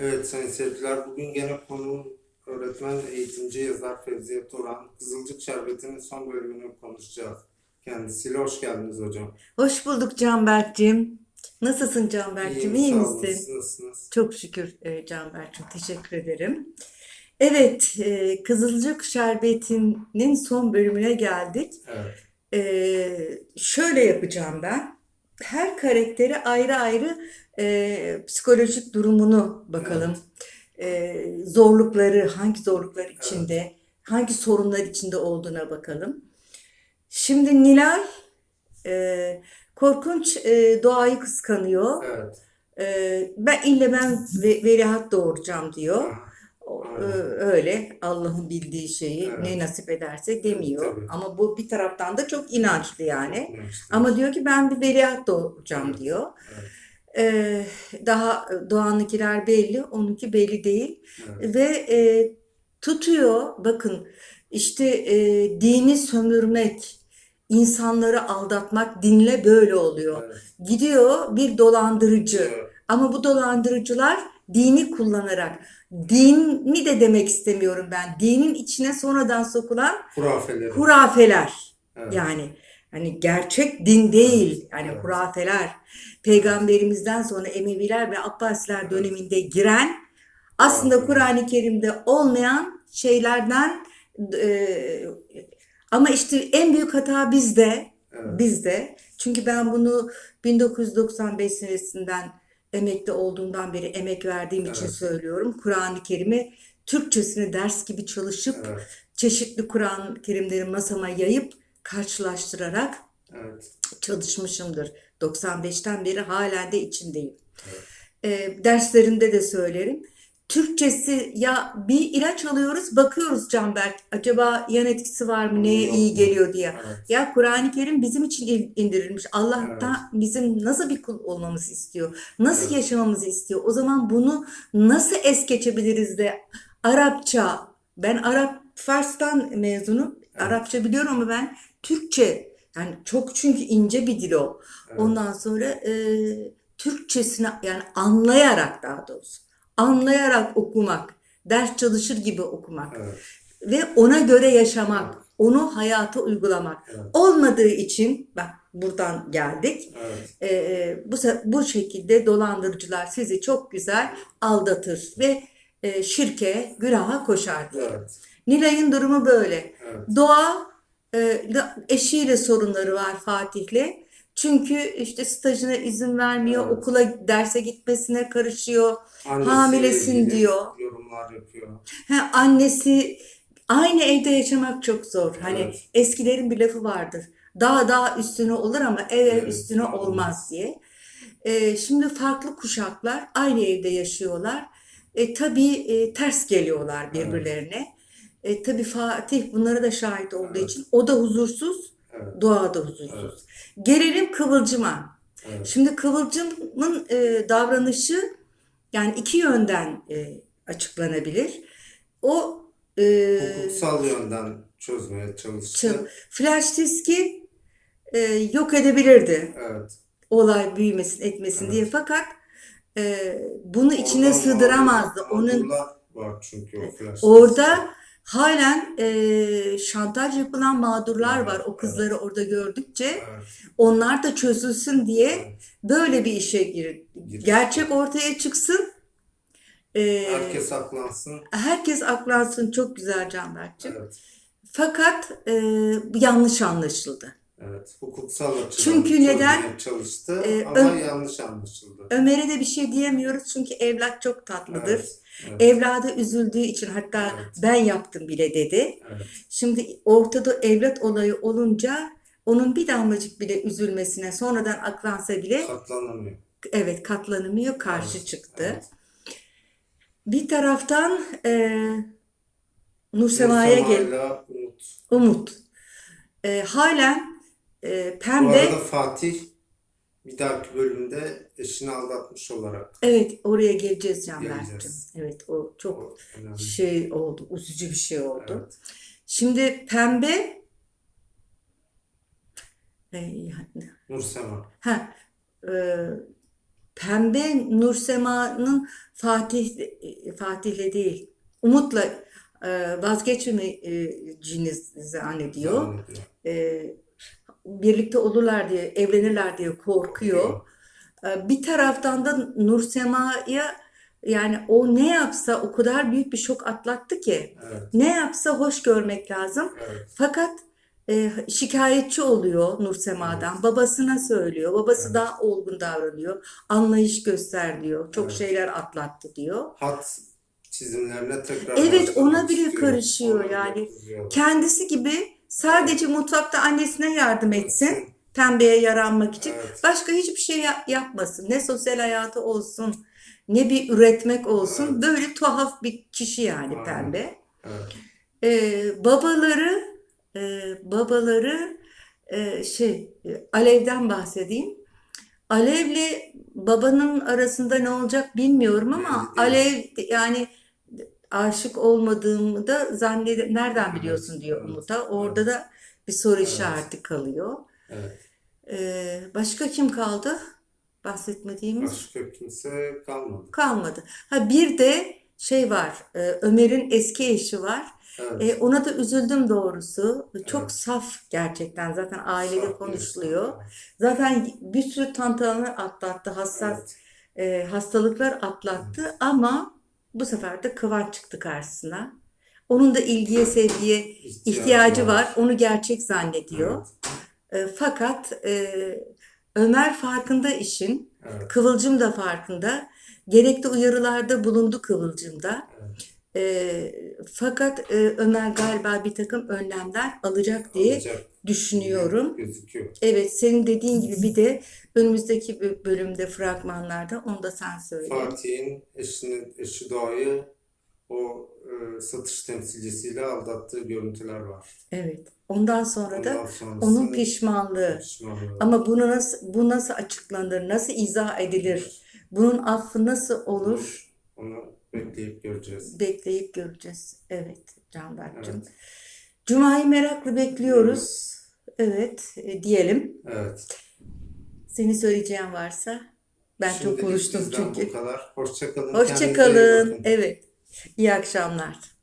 Evet sayın seyirciler, bugün gene konuğum öğretmen, eğitimci, yazar Fevziye Turan. Kızılcık Şerbeti'nin son bölümünü konuşacağız. Kendisiyle hoş geldiniz hocam. Hoş bulduk Canberk'cim. Nasılsın Canberk'cim? İyi misin? Siz nasılsınız? Çok şükür e, Canberk'cim. Teşekkür ederim. Evet, e, Kızılcık Şerbeti'nin son bölümüne geldik. Evet, E, şöyle yapacağım ben. Her karaktere ayrı ayrı e, psikolojik durumunu bakalım. E, zorlukları, hangi zorluklar içinde, hangi sorunlar içinde olduğuna bakalım. Şimdi Nilay e, korkunç e, doğayı kıskanıyor. evet. E, ben ille ben ve, veliaht doğuracağım diyor. Aynen. e, öyle Allah'ın bildiği şeyi Evet. ne nasip ederse demiyor. Tabii. Ama bu bir taraftan da çok inançlı yani. çok. Ama diyor ki ben bir veliaht doğuracağım Evet. diyor. Evet. E, daha doğanınkiler belli, onunki belli değil. Evet, Ve e, tutuyor, bakın işte e, dini sömürmek, insanları aldatmak dinle böyle oluyor. evet. Gidiyor bir dolandırıcı Evet, ama bu dolandırıcılar dini kullanarak, dini de demek istemiyorum ben, dinin içine sonradan sokulan Hurafeleri. hurafeler. Evet, Yani hani gerçek din değil, yani Evet. hurafeler. Peygamberimizden sonra Emeviler ve Abbasiler döneminde giren aslında Hurafeler. Kur'an-ı Kerim'de olmayan şeylerden e, ama işte en büyük hata bizde, evet. bizde. Çünkü ben bunu 1995 senesinden emekli olduğumdan beri emek verdiğim için Evet. söylüyorum. Kur'an-ı Kerim'i Türkçesini ders gibi çalışıp Evet, çeşitli Kur'an-ı Kerimleri masama yayıp karşılaştırarak evet. çalışmışımdır. 95'ten beri halen de içindeyim. Evet. Ee, derslerimde de söylerim. Türkçesi ya bir ilaç alıyoruz bakıyoruz Canberk acaba yan etkisi var mı neye iyi geliyor diye. Evet. Ya Kur'an-ı Kerim bizim için in- indirilmiş. Allah Evet. da bizim nasıl bir kul olmamızı istiyor? Nasıl Evet. yaşamamızı istiyor? O zaman bunu nasıl es geçebiliriz de Arapça, ben Arap Fars'tan mezunum. Evet. Arapça biliyorum ama ben Türkçe yani çok çünkü ince bir dil o. Evet. Ondan sonra e, Türkçesini yani anlayarak daha doğrusu anlayarak okumak, ders çalışır gibi okumak Evet, ve ona göre yaşamak, onu hayata uygulamak. evet, Olmadığı için bak buradan geldik. evet. E, bu bu şekilde dolandırıcılar sizi çok güzel aldatır ve e, şirke, günaha koşar diye. Evet, Nilay'ın durumu böyle. evet. Doğa e, eşiyle sorunları var Fatih'le. Çünkü işte stajına izin vermiyor, Evet. okula derse gitmesine karışıyor. Annesiyle Hamilesin diyor. Yorumlar yapıyor. Ha, annesi aynı evde yaşamak çok zor. Hani Evet. eskilerin bir lafı vardır. Dağ dağ üstüne olur ama ev ev Evet, üstüne olmaz. diye. E, şimdi farklı kuşaklar aynı evde yaşıyorlar. E, tabii e, ters geliyorlar birbirlerine. E, tabii Fatih bunlara da şahit olduğu Evet. için o da huzursuz, Evet, doğa da huzursuz. Gelelim Kıvılcım'a. evet. Şimdi Kıvılcım'ın e, davranışı yani iki yönden e, açıklanabilir. O e, Hukuksal yönden çözmeye çalıştı. flash diski e, yok edebilirdi. Evet. Olay büyümesin etmesin Evet. diye fakat e, bunu içine Oradan sığdıramazdı. mağdur- Onun var çünkü o flash orada halen e, şantaj yapılan mağdurlar Evet, var. O kızları orada gördükçe Evet, onlar da çözülsün diye evet. böyle bir işe gir. Girişti. Gerçek ortaya çıksın. E, Herkes aklansın. herkes aklansın. Çok güzel Canberk'cim. Evet, Fakat e, yanlış anlaşıldı. Evet. Hukuksal açıdan Çünkü neden? çalıştı Ee, ama ön- yanlış anlaşıldı. Ömer'e de bir şey diyemiyoruz çünkü evlat çok tatlıdır. Evet, evet, Evladı üzüldüğü için hatta Evet. ben yaptım bile dedi. evet, Şimdi ortada evlat olayı olunca onun bir damlacık bile üzülmesine sonradan aklansa bile katlanamıyor. evet katlanamıyor karşı Evet, çıktı. evet. Bir taraftan e, Nursema'ya gel Umut. Umut. E, halen e, Bu Pembe arada Fatih bir dahaki bölümde eşini aldatmış olarak evet oraya geleceğiz Canberk'cim. Evet o çok o önemli. şey oldu üzücü bir şey oldu. Evet, Şimdi Pembe e, yani, Nursema. ha, e, Pembe Nursema'nın Fatih Fatih'le değil, Umut'la e, vazgeçmeyeceğini zannediyor. Zannediyor. E, birlikte olurlar diye, evlenirler diye korkuyor. E, Bir taraftan da Nursema'ya yani o ne yapsa o kadar büyük bir şok atlattı ki Evet, ne yapsa hoş görmek lazım. evet, Fakat e, şikayetçi oluyor Nursema'dan. Evet. Babasına söylüyor. Babası Evet. daha olgun davranıyor. Anlayış göster diyor. Çok Evet. şeyler atlattı diyor. hat çizimlerine tekrar Evet, ona bile istiyor. karışıyor Ona bile yani. kızıyorlar. Kendisi gibi sadece mutfakta annesine yardım etsin. Pembeye yaranmak için. Evet. Başka hiçbir şey ya- yapmasın. Ne sosyal hayatı olsun, ne bir üretmek olsun. Evet. Böyle tuhaf bir kişi yani Aynen. pembe. Evet, Ee, babaları e, babaları e, şey e, Alev'den bahsedeyim. Alev'le babanın arasında ne olacak bilmiyorum ama. Alev yani aşık olmadığımı da zannede nereden biliyorsun diyor Umut'a. Orada da bir soru işareti kalıyor. evet. Ee, başka kim kaldı? Bahsetmediğimiz Başka kimse kalmadı. kalmadı. Ha bir de şey var. e, Ömer'in eski eşi var. Evet. E, ona da üzüldüm doğrusu. Çok Evet. saf gerçekten. Zaten ailede Saf konuşuluyor. Zaten bir sürü tantanalar atlattı. Hassas Evet. e, hastalıklar atlattı ama bu sefer de Kıvanç çıktı karşısına. Onun da ilgiye, sevgiye ihtiyacı var. Onu gerçek zannediyor. Evet. E, fakat e, Ömer farkında işin. Evet. Kıvılcım da farkında. Gerekli uyarılarda bulundu Kıvılcım da. Evet. E, fakat e, Ömer galiba bir takım önlemler alacak diye Alacak düşünüyorum. Gözüküyor. Evet, senin dediğin gibi bir de önümüzdeki bö- bölümde fragmanlarda onu da sen söyle. Fatih'in eşinin eşi Doğa'yı o e, satış temsilcisiyle aldattığı görüntüler var. Evet. Ondan sonra da Ondan sonrası onun pişmanlığı. pişmanlığı. Ama bunu nasıl bu nasıl açıklanır? Nasıl izah edilir? Bunun affı nasıl olur? Onu bekleyip göreceğiz. Bekleyip göreceğiz. Evet, Canberk'cığım. Evet. Cuma'yı merakla bekliyoruz. Evet, e, diyelim. Evet. Senin söyleyeceğin varsa ben çok Şimdilik konuştum bizden çünkü. bu kadar. Hoşça kalın. Hoşça Kendinize iyi kalın. bakın. Evet. İyi akşamlar.